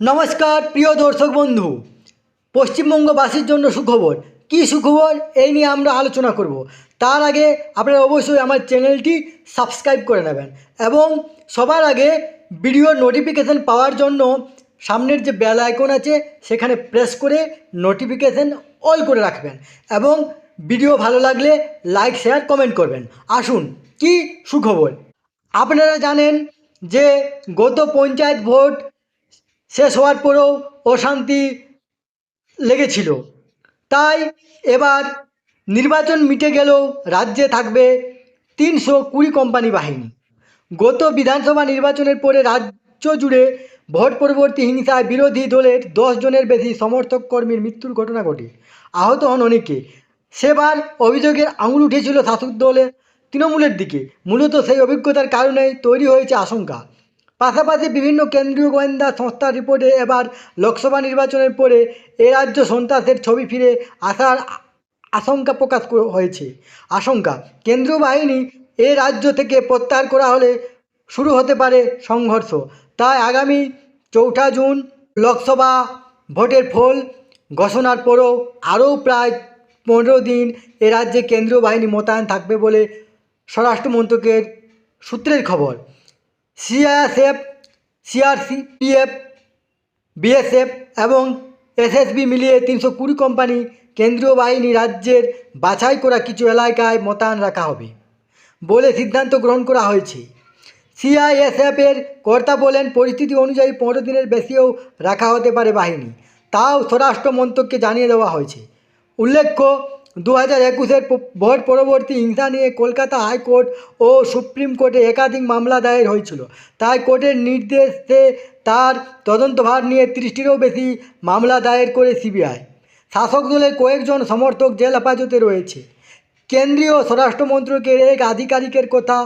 নমস্কার, প্রিয় দর্শক বন্ধু। পশ্চিমবঙ্গবাসীর জন্য সুখবর। কী সুখবর? এই নিয়ে আমরা আলোচনা করব। তার আগে আপনারা অবশ্যই আমার চ্যানেলটি সাবস্ক্রাইব করে নেবেন এবং সবার আগে ভিডিওর নোটিফিকেশান পাওয়ার জন্য সামনের যে বেল আইকন আছে, সেখানে প্রেস করে নোটিফিকেশান অল করে রাখবেন এবং ভিডিও ভালো লাগলে লাইক শেয়ার কমেন্ট করবেন। আসুন, কি সুখবর? আপনারা জানেন যে গত পঞ্চায়েত ভোট শেষ হওয়ার পরেও অশান্তি লেগেছিল। তাই এবার নির্বাচন মিটে গেলেও রাজ্যে থাকবে তিনশো কুড়ি কোম্পানি বাহিনী। গত বিধানসভা নির্বাচনের পরে রাজ্য জুড়ে ভোট পরবর্তী হিংসায় বিরোধী দলের দশ জনের বেশি সমর্থক কর্মীর মৃত্যুর ঘটনা ঘটে। আহত হন অনেকে। সেবার অভিযোগের আঙুল উঠেছিল শাসক দলের তৃণমূলের দিকে। মূলত সেই অভিজ্ঞতার কারণেই তৈরি হয়েছে আশঙ্কা। পাশাপাশি বিভিন্ন কেন্দ্রীয় গোয়েন্দা সংস্থার রিপোর্টে এবার লোকসভা নির্বাচনের পরে এ রাজ্য সন্ত্রাসের ছবি ফিরে আসার আশঙ্কা প্রকাশ হয়েছে। আশঙ্কা, কেন্দ্রীয় বাহিনী এ রাজ্য থেকে প্রত্যাহার করা হলে শুরু হতে পারে সংঘর্ষ। তাই আগামী চৌঠা জুন লোকসভা ভোটের ফল ঘোষণার পরও আরও প্রায় পনেরো দিন এ রাজ্যে কেন্দ্রীয় বাহিনী মোতায়েন থাকবে বলে স্বরাষ্ট্র মন্ত্রকের সূত্রের খবর। সিআইএসএফ সিআরসিপিএফ, বিএসএফ এবং এসএসবি মিলিয়ে তিনশো কুড়ি কোম্পানি কেন্দ্রীয় বাহিনী রাজ্যের বাছাই করা কিছু এলাকায় মোতায়েন রাখা হবে বলে সিদ্ধান্ত গ্রহণ করা হয়েছে। সিআইএসএফের কর্তা বলেন, পরিস্থিতি অনুযায়ী পনেরো দিনের বেশিও রাখা হতে পারে বাহিনী। তাও স্বরাষ্ট্র মন্ত্রককে জানিয়ে দেওয়া হয়েছে। উল্লেখ্য দু হাজার একুশের ভোট পরবর্তী হিংসা নিয়ে কলকাতা হাইকোর্ট ও সুপ্রিম কোর্টে একাধিক মামলা দায়ের হয়েছিল। তাই কোর্টের নির্দেশে তার তদন্তভার নিয়ে ত্রিশটিরও বেশি মামলা দায়ের করে সিবিআই। শাসক দলের কয়েকজন সমর্থক জেল হেফাজতে রয়েছে। কেন্দ্রীয় স্বরাষ্ট্রমন্ত্রকের এক আধিকারিকের কথা।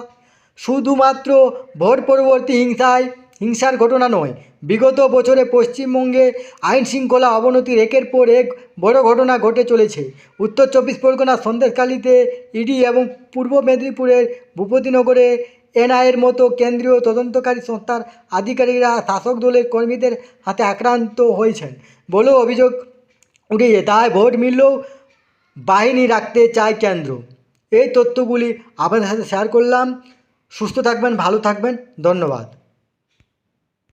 শুধুমাত্র ভোট পরবর্তী হিংসায় হিংসার ঘটনা নয়। বিগত বছরে পশ্চিমবঙ্গে আইন শৃঙ্খলা অবনতির একের পর এক বড় ঘটনা ঘটে চলেছে। উত্তর চব্বিশ পরগনার সন্দেশখালীতে ইডি এবং পূর্ব মেদিনীপুরের ভূপতিনগরে এনআইয়ের মতো কেন্দ্রীয় তদন্তকারী সংস্থার আধিকারিকরা শাসক দলের কর্মীদের হাতে আক্রান্ত হয়েছেন বলেও অভিযোগ উঠেছে তাই ভোট মিললেও বাহিনী রাখতে চায় কেন্দ্র। এই তথ্যগুলি আপনাদের সাথে শেয়ার করলাম। সুস্থ থাকবেন, ভালো থাকবেন। ধন্যবাদ।